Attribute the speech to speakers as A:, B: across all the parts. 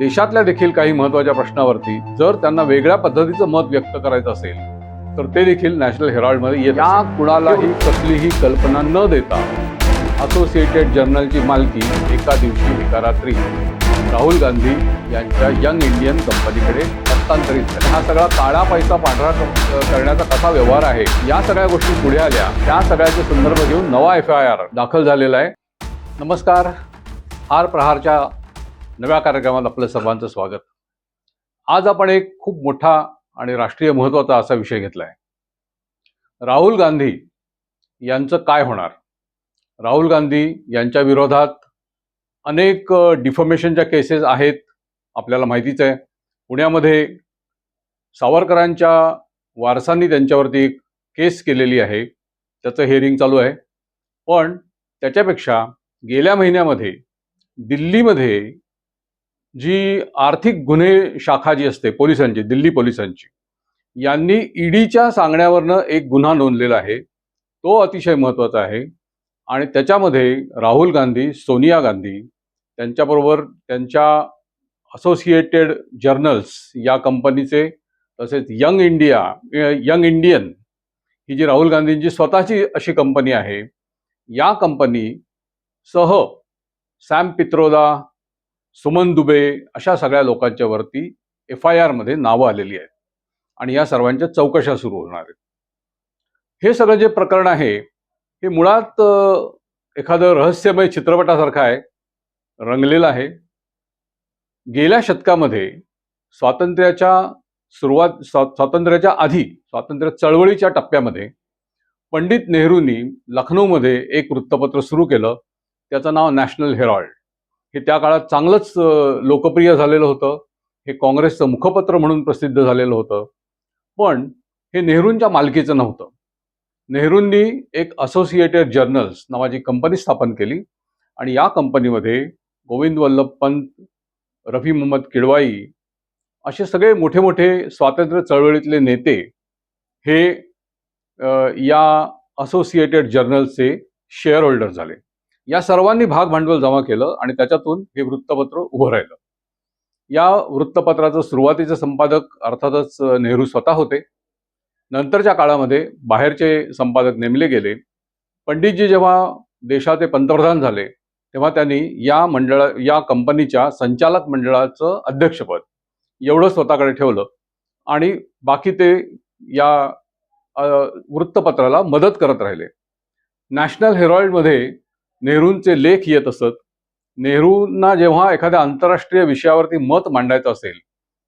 A: देशातल्या देखील काही महत्त्वाच्या प्रश्नावरती जर त्यांना वेगळ्या पद्धतीचं मत व्यक्त करायचं असेल तर ते देखील नॅशनल हेराल्डमध्ये येत या कुणालाही कसलीही कल्पना न देता असोसिएटेड जर्नलची मालकी एका दिवशी एका रात्री राहुल गांधी यांच्या यंग इंडियन कंपनीकडे हस्तांतरित झाली. हा सगळा काळा पैसा पांढरा करण्याचा कसा व्यवहार आहे या सगळ्या गोष्टी पुढे आल्या. त्या सगळ्याचे संदर्भ घेऊन नवा एफ आय आर दाखल झालेला आहे. नमस्कार. आर प्रहारच्या नव्या कार्यक्रमात आपलं सर्वांचं स्वागत. आज आपण एक खूप मोठा आणि राष्ट्रीय महत्त्वाचा असा विषय घेतला आहे राहुल गांधी यांचं काय होणार? राहुल गांधी यांच्या विरोधात अनेक डिफॉमेशनच्या केसेस आहेत आपल्याला माहितीच आहे. पुण्यामध्ये सावरकरांच्या वारसांनी त्यांच्यावरती एक केस केलेली आहे. त्याचं हेअरिंग चालू आहे. पण त्याच्यापेक्षा गेल्या महिन्यामध्ये दिल्लीमध्ये जी आर्थिक गुन्हे शाखा जी असते पोलिसांची दिल्ली पोलिसांची यांनी ईडीच्या सांगण्यावरनं एक गुन्हा नोंदलेला आहे. तो अतिशय महत्त्वाचा आहे. आणि त्याच्यामध्ये राहुल गांधी सोनिया गांधी त्यांच्याबरोबर त्यांच्या असोसिएटेड जर्नल्स या कंपनीचे तसेच यंग इंडिया यंग इंडियन ही जी राहुल गांधींची स्वतःची अशी कंपनी आहे या कंपनी सह सॅम पित्रोदा सुमन दुबे अशा सगळ्या लोकांच्या वरती एफ आय आरमध्ये नावं आलेली आहेत. आणि या सर्वांच्या चौकशा सुरू होणार आहेत. हे सगळं जे प्रकरण आहे हे मुळात एखादं रहस्यमय चित्रपटासारखं आहे रंगलेलं आहे. गेल्या शतकामध्ये स्वातंत्र्याच्या सुरुवात स्वा- स्वातंत्र्याच्या आधी स्वातंत्र्य चळवळीच्या टप्प्यामध्ये पंडित नेहरूंनी लखनौमध्ये एक वृत्तपत्र सुरू केलं. त्याचं नाव नॅशनल हेराल्ड हे त्या काळात चांगलंच लोकप्रिय झालेलं होतं. हे काँग्रेसचं मुखपत्र म्हणून प्रसिद्ध झालेलं होतं. पण हे नेहरूंच्या मालकीचं नव्हतं. नेहरूंनी एक असोसिएटेड जर्नल्स नावाची कंपनी स्थापन केली आणि या कंपनीमध्ये गोविंद वल्लभ पंत रफी मोहम्मद किडवाई असे सगळे मोठे मोठे स्वातंत्र्य चळवळीतले नेते हे या असोसिएटेड जर्नल्सचे शेअर होल्डर झाले. या सर्वांनी भाग भांडवल जमा केलं आणि त्याच्यातून हे वृत्तपत्र उभं राहिलं. या वृत्तपत्राचं सुरुवातीचे संपादक अर्थातच नेहरू स्वतः होते. नंतरच्या काळामध्ये बाहेरचे संपादक नेमले गेले. पंडितजी जेव्हा देशाचे पंतप्रधान झाले तेव्हा त्यांनी या मंडळा या कंपनीच्या संचालक मंडळाचं अध्यक्षपद एवढं स्वतःकडे ठेवलं आणि बाकी ते या वृत्तपत्राला मदत करत राहिले. नॅशनल हेरॉल्डमध्ये नेहरूंचे लेख येत असत. नेहरूंना जेव्हा एखाद्या आंतरराष्ट्रीय विषयावरती मत मांडायचं असेल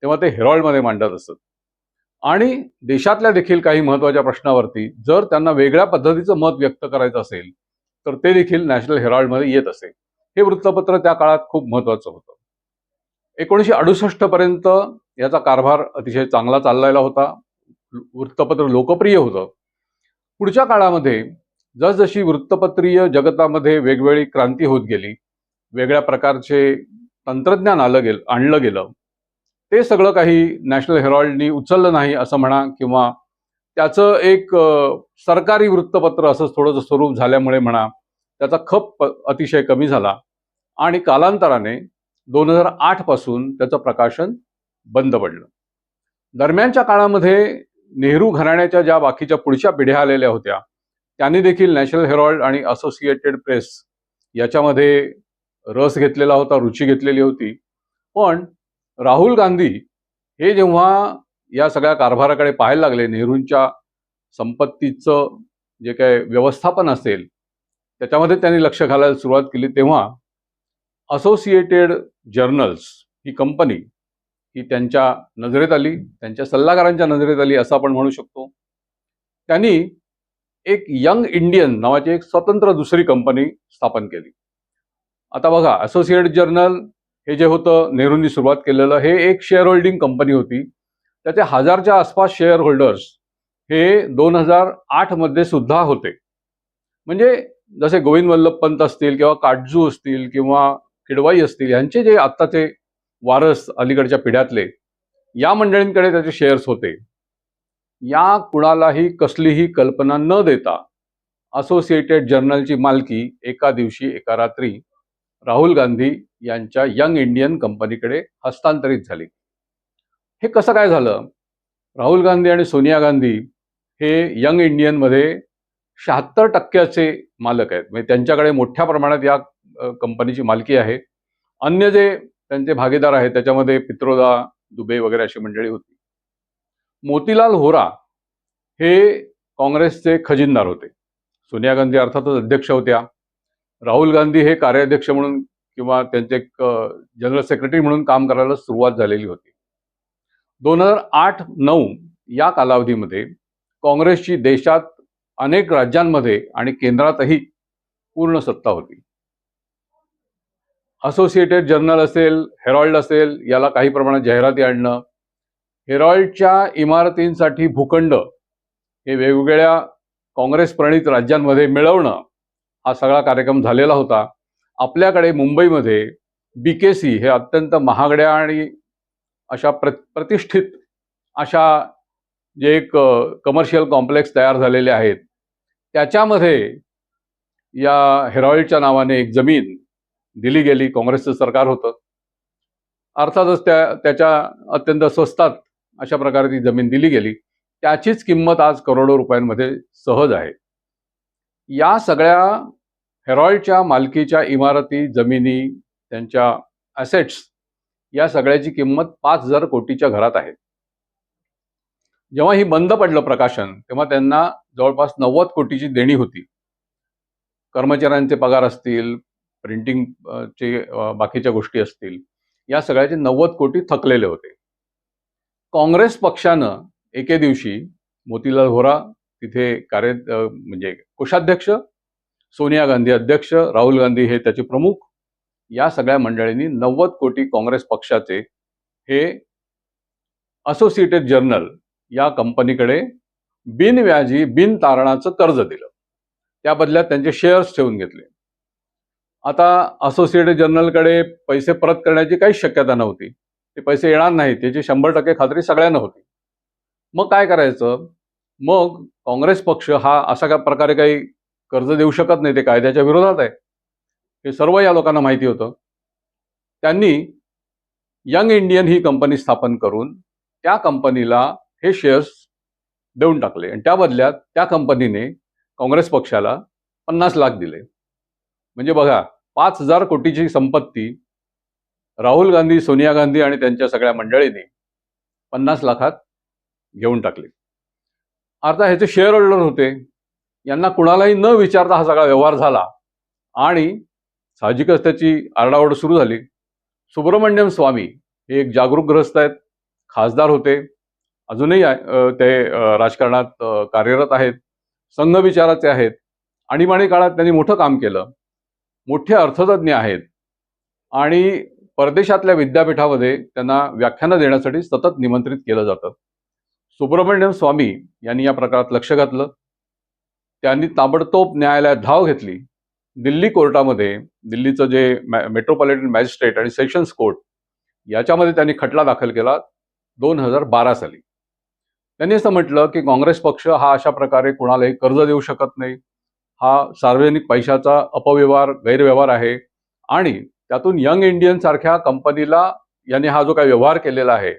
A: तेव्हा ते हेरॉल्डमध्ये मांडत असत. आणि देशातल्या देखील काही महत्त्वाच्या प्रश्नावरती जर त्यांना वेगळ्या पद्धतीचं मत व्यक्त करायचं असेल तर ते देखील नॅशनल हेराल्डमध्ये येत असे. हे वृत्तपत्र त्या काळात खूप महत्त्वाचं होतं. एकोणीसशे अडुसष्ट पर्यंत याचा कारभार अतिशय चांगला चाललेला होता. वृत्तपत्र लोकप्रिय होतं. पुढच्या काळामध्ये जसजशी वृत्तपत्रीय जगतामध्ये वेगवेगळी क्रांती होत गेली वेगळ्या प्रकारचे तंत्रज्ञान आलं गेलं आणलं गेलं ते सगळं काही नॅशनल हेरॉल्डनी उचललं नाही असं म्हणा किंवा त्याचं एक सरकारी वृत्तपत्र असं थोडंसं स्वरूप झाल्यामुळे म्हणा त्याचा खप अतिशय कमी झाला आणि कालांतराने दोन हजार आठपासून त्याचं प्रकाशन बंद पडलं. दरम्यानच्या काळामध्ये नेहरू घराण्याच्या ज्या बाकीच्या पुढच्या पिढ्या आलेल्या होत्या त्यांनी देखील नॅशनल हेरॉल्ड आणि असोसिएटेड प्रेस याच्यामध्ये रस घेतलेला होता रुची घेतलेली होती. पण राहुल गांधी हे जेव्हा या सगळ्या कारभाराकडे पाहायला लागले नेहरूंच्या संपत्तीचं जे काय व्यवस्थापन असेल त्याच्यामध्ये त्यांनी लक्ष घालायला सुरुवात केली. तेव्हा असोसिएटेड जर्नल्स ही कंपनी ही त्यांच्या नजरेत आली त्यांच्या सल्लागारांच्या नजरेत आली असं आपण म्हणू शकतो. त्यांनी एक यंग इंडियन नावाची एक स्वतंत्र दुसरी कंपनी स्थापन केली. आता बघा असोसिएट जर्नल हे जे होतं नेहरूंनी सुरुवात केलेलं हे एक शेअर होल्डिंग कंपनी होती. त्याचे हजारच्या आसपास शेअर होल्डर्स हे दोन हजार आठमध्ये सुद्धा होते. म्हणजे जसे गोविंद वल्लभ पंत असतील किंवा काटजू असतील किंवा किडवाई असतील यांचे जे आत्ताचे वारस अलीकडच्या पिढ्यातले या मंडळींकडे त्याचे शेअर्स होते. या कुणालाही कसलीही कल्पना न देता असोसिएटेड जर्नलची मालकी एका दिवशी एका रात्री राहुल गांधी यांच्या यंग इंडियन कंपनीकडे हस्तांतरित झाली. हे कसं काय झालं? राहुल गांधी आणि सोनिया गांधी हे यंग इंडियनमध्ये शहात्तर टक्क्याचे मालक आहेत. म्हणजे त्यांच्याकडे मोठ्या प्रमाणात या कंपनीची मालकी आहे. अन्य जे त्यांचे भागीदार आहेत त्याच्यामध्ये पित्रोदा दुबे वगैरे अशी मंडळी होती. मोतीलाल होरा हे काँग्रेसचे खजिनदार होते. सोनिया गांधी अर्थातच अध्यक्ष होत्या. राहुल गांधी हे कार्याध्यक्ष म्हणून किंवा त्यांचे एक जनरल सेक्रेटरी म्हणून काम करायला सुरुवात झालेली होती. दोन हजार आठ नऊ या कालावधीमध्ये काँग्रेसची देशात अनेक राज्यांमध्ये आणि केंद्रातही पूर्ण सत्ता होती. असोसिएटेड जर्नल असेल हेरॉल्ड असेल याला काही प्रमाणात जाहिराती आणणं हेरॉल्डच्या इमारतींसाठी भूखंड हे वेगवेगळ्या काँग्रेस प्रणित राज्यांमध्ये मिळवणं हा सगळा कार्यक्रम झालेला होता. आपल्याकडे मुंबईमध्ये बी के सी हे अत्यंत महागड्या आणि अशा प्र प्रतिष्ठित अशा जे एक कमर्शियल कॉम्प्लेक्स तयार झालेले आहेत. त्याच्यामध्ये या हेरॉल्डच्या नावाने एक जमीन दिली गेली काँग्रेसचं सरकार होतं. अर्थातच त्या त्याच्या अत्यंत स्वस्तात अशा प्रकारे ती जमीन दिली गेली. त्याचीच किंमत आज करोडो रुपयांमध्ये सहज आहे. या सगळ्या हेरॉल्डच्या मालकीच्या इमारती जमिनी त्यांच्या असेट्स या सगळ्याची किंमत पाच हजार कोटीच्या घरात आहे. जेव्हा ही बंद पडलं प्रकाशन तेव्हा त्यांना जवळपास नव्वद कोटीची देणी होती. कर्मचाऱ्यांचे पगार असतील प्रिंटिंग चे बाकीच्या गोष्टी असतील या सगळ्याचे नव्वद कोटी थकलेले होते. काँग्रेस पक्षानं एके दिवशी मोतीलाल व्होरा तिथे कार्य म्हणजे कोषाध्यक्ष सोनिया गांधी अध्यक्ष राहुल गांधी हे त्याचे प्रमुख या सगळ्या मंडळींनी नव्वद कोटी काँग्रेस पक्षाचे हे असोसिएटेड जर्नल या कंपनीकडे बिनव्याजी बिन तारणाचं कर्ज दिलं. त्या बदल्यात त्यांचे शेअर्स ठेवून घेतले. आता असोसिएटेड जर्नलकडे पैसे परत करण्याची काहीच शक्यता नव्हती. ते पैसे येणार नाहीत. त्याची शंभर टक्के खात्री सगळ्यांना होती. मग काय करायचं? मग काँग्रेस पक्ष हा अशा का प्रकारे काही कर्ज देऊ शकत नाही ते कायद्याच्या विरोधात आहे. हे सर्व या लोकांना माहिती होतं. त्यांनी यंग इंडियन ही कंपनी स्थापन करून त्या कंपनीला हे शेअर्स देऊन टाकले. आणि त्या बदल्यात त्या कंपनीने काँग्रेस पक्षाला पन्नास लाख दिले. म्हणजे बघा पाच हजार कोटीची संपत्ती राहुल गांधी सोनिया गांधी आणि त्यांच्या सगळ्या मंडळींनी पन्नास लाखात घेऊन टाकले. आता ह्याचे शेअर होल्डर होते यांना कुणालाही न विचारता हा सगळा व्यवहार झाला आणि साहजिकच त्याची आरडाओरड सुरू झाली. सुब्रमण्यम स्वामी हे एक जागरूक ग्रस्त आहेत खासदार होते. अजूनही ते राजकारणात कार्यरत आहेत संघ विचाराचे आहेत. आणीबाणी काळात त्यांनी मोठं काम केलं. मोठे अर्थतज्ञ आहेत. आणि परदेशातल्या विद्यापीठामध्ये त्यांना व्याख्यानं देण्यासाठी सतत निमंत्रित केलं जातं. सुब्रमण्यम स्वामी यांनी या प्रकारात लक्ष घातलं. त्यांनी ताबडतोब न्यायालयात धाव घेतली. दिल्ली कोर्टामध्ये दिल्लीचं जे मॅ मेट्रोपॉलिटन मॅजिस्ट्रेट आणि सेशन्स कोर्ट याच्यामध्ये त्यांनी खटला दाखल केला दोन हजार बारा साली. त्यांनी असं म्हटलं की काँग्रेस पक्ष हा अशा प्रकारे कुणालाही कर्ज देऊ शकत नाही. हा सार्वजनिक पैशाचा अपव्यवहार गैरव्यवहार आहे आणि त्यातून यंग इंडियन सारख्या कंपनीला यांनी हा जो काही व्यवहार केलेला आहे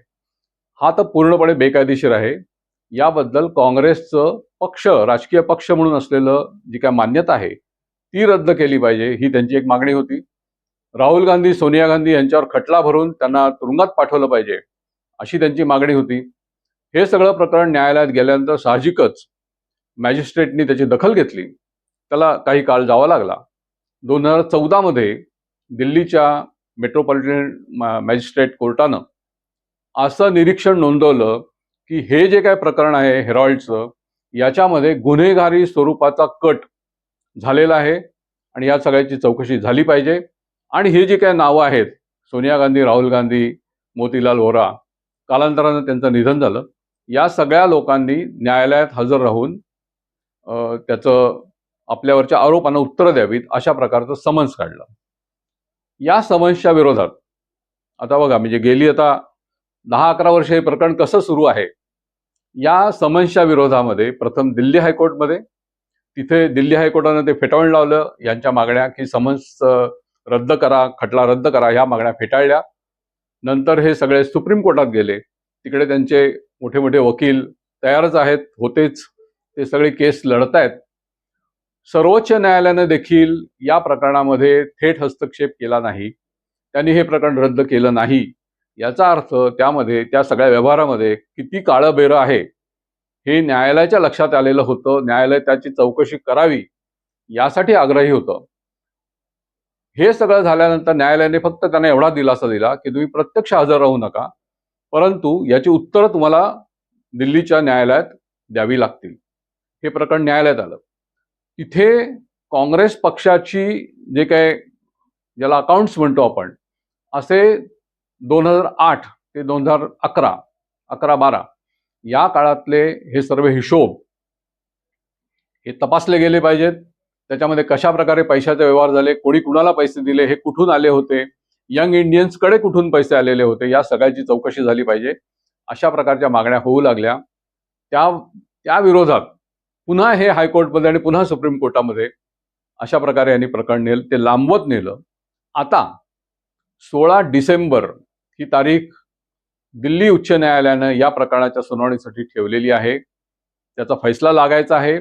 A: हा तर पूर्णपणे बेकायदेशीर आहे. याबद्दल काँग्रेसचं पक्ष राजकीय पक्ष म्हणून असलेलं जी काय मान्यता आहे ती रद्द केली पाहिजे ही त्यांची एक मागणी होती. राहुल गांधी सोनिया गांधी यांच्यावर खटला भरून त्यांना तुरुंगात पाठवलं पाहिजे अशी त्यांची मागणी होती. हे सगळं प्रकरण न्यायालयात गेल्यानंतर साहजिकच मॅजिस्ट्रेटनी त्याची दखल घेतली. त्याला काही काळ जावा लागला. दोन हजार चौदामध्ये दिल्लीच्या मेट्रोपॉलिटन मॅजिस्ट्रेट कोर्टानं असं निरीक्षण नोंदवलं की हे जे काय प्रकरण आहे हेरॉल्डचं याच्यामध्ये गुन्हेगारी स्वरूपाचा कट झालेला आहे आणि या सगळ्याची चौकशी झाली पाहिजे. आणि हे जे काय नावं आहेत सोनिया गांधी राहुल गांधी मोतीलाल व्होरा कालांतरानं त्यांचं निधन झालं. या सगळ्या लोकांनी न्यायालयात हजर राहून त्याचं आपल्यावरच्या आरोपांना उत्तरं द्यावीत अशा प्रकारचं समन्स काढलं. या समन्सच्या विरोधात. आता बघा म्हणजे गेली आता दहा अकरा वर्ष हे प्रकरण कसं सुरू आहे? या समन्सच्या विरोधामध्ये प्रथम दिल्ली हायकोर्टमध्ये तिथे दिल्ली हायकोर्टानं ते फेटाळून लावलं यांच्या मागण्या की समन्स रद्द करा खटला रद्द करा ह्या मागण्या फेटाळल्या. नंतर हे सगळे सुप्रीम कोर्टात गेले. तिकडे त्यांचे मोठे मोठे वकील तयारच आहेत होतेच. ते सगळे केस लढत आहेत सर्वोच्च न्यायालयानं देखील या प्रकरणामध्ये थेट हस्तक्षेप केला नाही. त्यांनी हे प्रकरण रद्द केलं नाही. याचा अर्थ त्यामध्ये त्या सगळ्या व्यवहारामध्ये किती काळं बेरं आहे हे न्यायालयाच्या लक्षात आलेलं होतं. न्यायालय त्याची चौकशी करावी यासाठी आग्रही होतं. हे सगळं झाल्यानंतर न्यायालयाने फक्त त्यांना एवढा दिलासा दिला की तुम्ही प्रत्यक्ष हजर राहू नका परंतु याची उत्तरं तुम्हाला दिल्लीच्या न्यायालयात द्यावी लागतील. हे प्रकरण न्यायालयात आलं. तिथे काँग्रेस पक्षाची जे काय ज्याला अकाउंट्स म्हणतो आपण असे दोन हजार आठ ते दोन हजार अकरा अकरा बारा या काळातले हे सर्व हिशोब हे तपासले गेले पाहिजेत. त्याच्यामध्ये कशा प्रकारे पैशाचे व्यवहार झाले कोणी कुणाला पैसे दिले हे कुठून आले होते यंग इंडियन्सकडे कुठून पैसे आलेले होते या सगळ्याची चौकशी झाली पाहिजे. अशा प्रकारच्या मागण्या होऊ लागल्या. त्या त्या विरोधात पुन्हा हे हायकोर्टमध्ये आणि पुन्हा सुप्रीम कोर्टामध्ये अशा प्रकारे यांनी प्रकरण नेलं ते लांबवत नेलं. आता सोळा डिसेंबर ही तारीख दिल्ली उच्च न्यायालयानं या प्रकरणाच्या सुनावणीसाठी ठेवलेली आहे. त्याचा फैसला लागायचा आहे.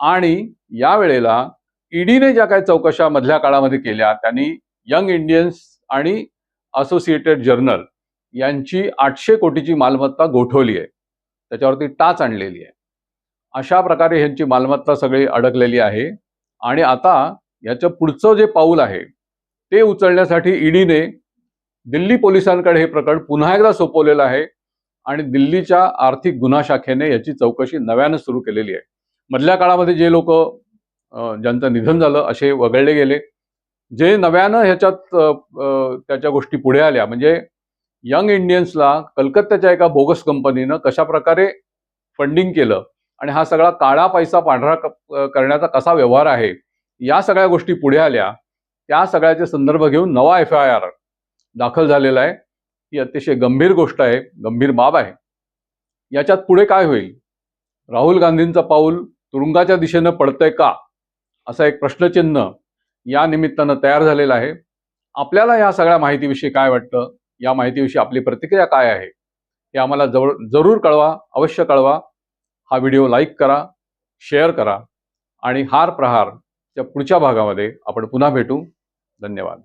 A: आणि यावेळेला ईडीने ज्या काही चौकशा मधल्या काळामध्ये केल्या त्यांनी यंग इंडियन्स आणि असोसिएटेड जर्नल यांची आठशे कोटीची मालमत्ता गोठवली आहे. त्याच्यावरती टाच आणलेली आहे. अशा प्रकारे ह्यांची मालमत्ता सगळी अडकलेली आहे. आणि आता याचं पुढचं जे पाऊल आहे ते उचलण्यासाठी ईडीने दिल्ली पोलिसांकडे हे प्रकरण पुन्हा एकदा सोपवलेलं आहे आणि दिल्लीच्या आर्थिक गुन्हा शाखेने याची चौकशी नव्यानं सुरू केलेली आहे. मधल्या काळामध्ये जे लोक ज्यांचं निधन झालं असे वगळले गेले. जे नव्यानं ह्याच्यात त्याच्या गोष्टी पुढे आल्या म्हणजे यंग इंडियन्सला कलकत्त्याच्या एका बोगस कंपनीनं कशा प्रकारे फंडिंग केलं आणि हा सगळा काळा पैसा पांढरा करण्याचा कसा व्यवहार आहे या सगळ्या गोष्टी पुढे आल्या त्या सगळ्याचे संदर्भ घेऊन नवा एफ आय आर दाखल झालेला आहे. ही अतिशय गंभीर गोष्ट आहे गंभीर बाब आहे. याच्यात पुढे काय होईल? राहुल गांधींचं पाऊल तुरुंगाच्या दिशेनं पडतंय का? असा एक प्रश्नचिन्ह या निमित्तानं तयार झालेलं आहे. आपल्याला या सगळ्या माहितीविषयी काय वाटतं? या माहितीविषयी आपली प्रतिक्रिया काय आहे? हे आम्हाला जवळ जरूर कळवा अवश्य कळवा. हा व्हिडिओ लाईक करा शेअर करा आणि हार प्रहारच्या पुढच्या भागामध्ये आपण पुन्हा भेटू. धन्यवाद.